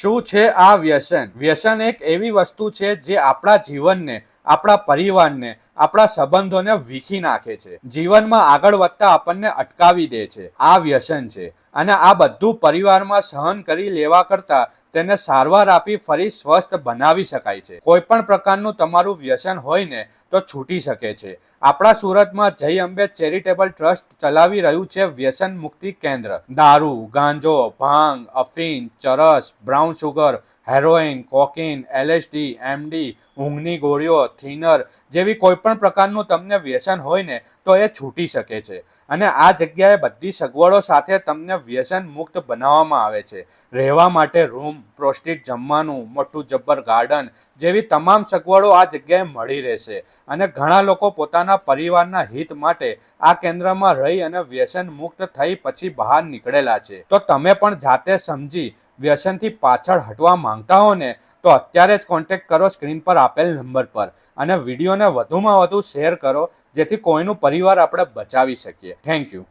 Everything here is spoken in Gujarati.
શું છે આ વ્યસન? વ્યસન એક એવી વસ્તુ છે જે આપણા જીવનને આપણા પરિવારને, આપણા સંબંધોને વીખી નાખે છે. જીવનમાં આગળ વધતા આપણને અટકાવી દે છે. આ વ્યસન છે. અને આ બધું પરિવારમાં સહન કરી લેવા કરતા તેને સારવાર આપી ફરી સ્વસ્થ બનાવી શકાય છે. કોઈ પણ પ્રકારનું તમારું વ્યસન હોય ને, તો છૂટી શકે છે. આપણા સુરતમાં જય અંબે ચેરિટેબલ ટ્રસ્ટ ચલાવી રહ્યું છે વ્યસન મુક્તિ કેન્દ્ર. દારૂ, ગાંજો, ભાંગ અફીન ચરસ, brown sugar heroin cocaine LSD MD, ઊંઘની ગોળીઓ થિનર જેવી કોઈ પણ પ્રકારનું તમને વ્યસન હોય ને તો એ છૂટી શકે છે. અને આ જગ્યાએ બધી સગવડો સાથે તમને વ્યસન મુક્ત બનાવવામાં આવે છે. રહેવા માટે રૂમ, પ્રોસ્ટિટ જમવાનું, મોટું જબ્બર ગાર્ડન જેવી તમામ સગવડો આ જગ્યાએ મળી રહેશે. અને ઘણા લોકો પોતાના પરિવારના હિત માટે આ કેન્દ્રમાં રહી અને વ્યસન મુક્ત થઈ પછી બહાર નીકળેલા છે. તો તમે પણ જાતે સમજી વ્યસનથી પાછળ હટવા માંગતા હો ને તો અત્યારે જ કોન્ટેક્ટ કરો સ્ક્રીન પર આપેલ નંબર પર અને વિડીયોને વધુમાં વધુ શેર કરો, જેથી કોઈનું પરિવાર આપણે બચાવી શકીએ. Thank you